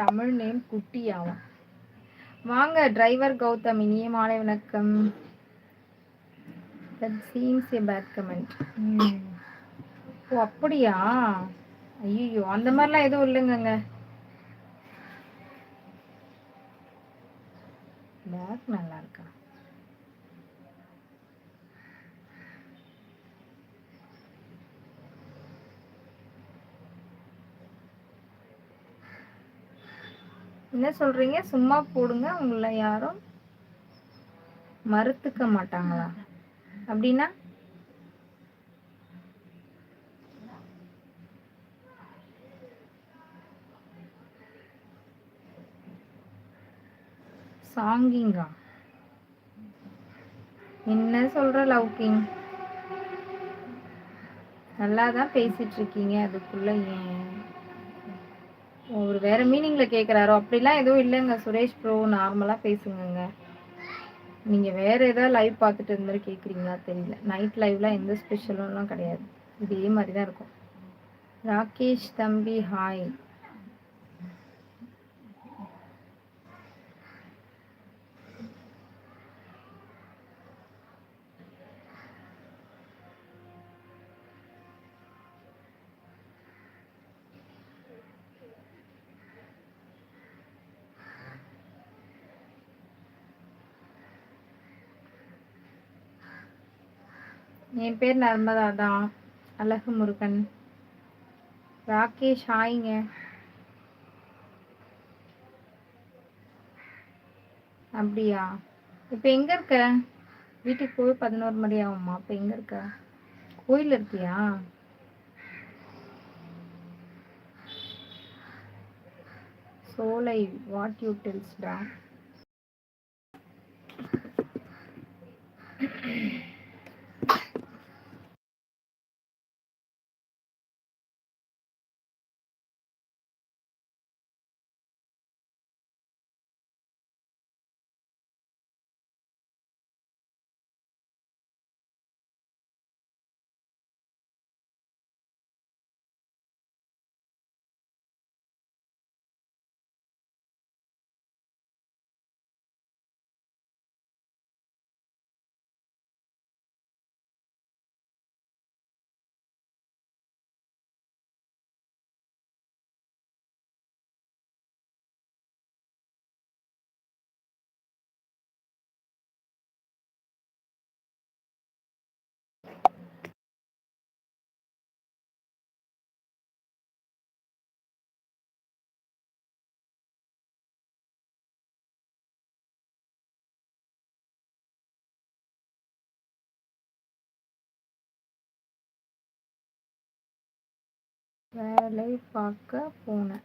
Tamil name குட்டியாவும் வாங்க driver Gautham இனிய மாலை வணக்கம். That seems a bad comment ஓ அப்படியா? ஐயோ அந்த மாதிரிலாம் எதுவும் இல்லைங்கங்க. பேக் நல்லா இருக்கா? என்ன சொல்றீங்க? சும்மா போடுங்க. உங்களை யாரும் மறுத்துக்க மாட்டாங்களா? அப்படின்னா? சாங்கிங்கா? என்ன சொல்ற லவ் கிங் நல்லா தான் பேசிட்டு இருக்கீங்க. அதுக்குள்ள ஏன் ஒரு வேற மீனிங்ல கேட்குறாரோ அப்படிலாம் எதுவும் இல்லைங்க. சுரேஷ் ப்ரோ நார்மலா பேசுங்கங்க. நீங்க வேற ஏதாவது லைவ் பார்த்துட்டு இருந்த மாதிரி தெரியல. நைட் லைவ்லாம் எந்த ஸ்பெஷலும் கிடையாது. இதே மாதிரி தான் இருக்கும். ராகேஷ் தம்பி ஹாய் என் பேர் நர்மதா தான் அழகு முருகன். ராகேஷ் ஹாய்ங்க. அப்படியா? இப்போ எங்கே இருக்க? வீட்டுக்கு போய் பதினோரு மணி ஆகுமா? இப்போ எங்கே இருக்க? கோயில் இருக்கியா? சோலை வாட் யூ டெல்ஸ்டா? வேலை பார்க்க போனேன்.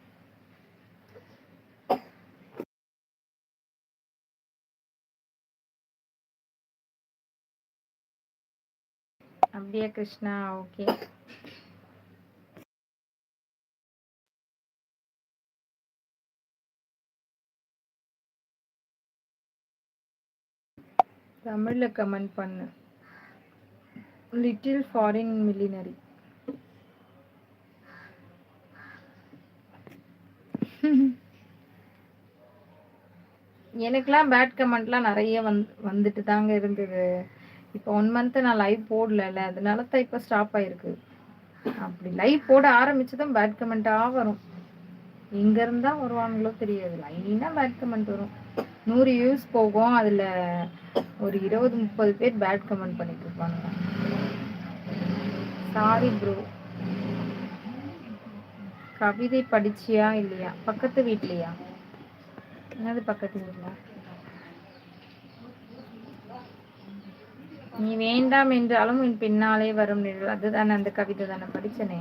அப்படியா கிருஷ்ணா? ஓகே. தமிழில் கமெண்ட் பண்ணு. லிட்டில் ஃபாரின் மில்லினரி எனக்குலாம் பேட் கமெண்ட்லாம் நிறைய வந் வந்துட்டு தாங்க இருந்தது. இப்போ ஒன் மந்த்து நான் லைவ் போடல அதனால தான் இப்போ ஸ்டாப் ஆகிருக்கு அப்படி லைவ் போட ஆரம்பிச்சதும் பேட் கமெண்ட்டாக வரும். எங்க இருந்தா வருவாங்களோ தெரியாது. லைனா பேட் கமெண்ட் வரும். நூறு வியூஸ் போகும் அதுல ஒரு இருபது முப்பது பேர் பேட் கமெண்ட் பண்ணிட்டு இருப்பாங்க. சாரி ப்ரோ கவிதை படிச்சியா இல்லையா? பக்கத்து வீட்லையா? என்னது பக்கத்து வீட்ல நீ வேண்டாம் என்றாலும் என் பின்னாலே வரும் நிழல். அதுதானே அந்த கவிதை தானே படிச்சனே.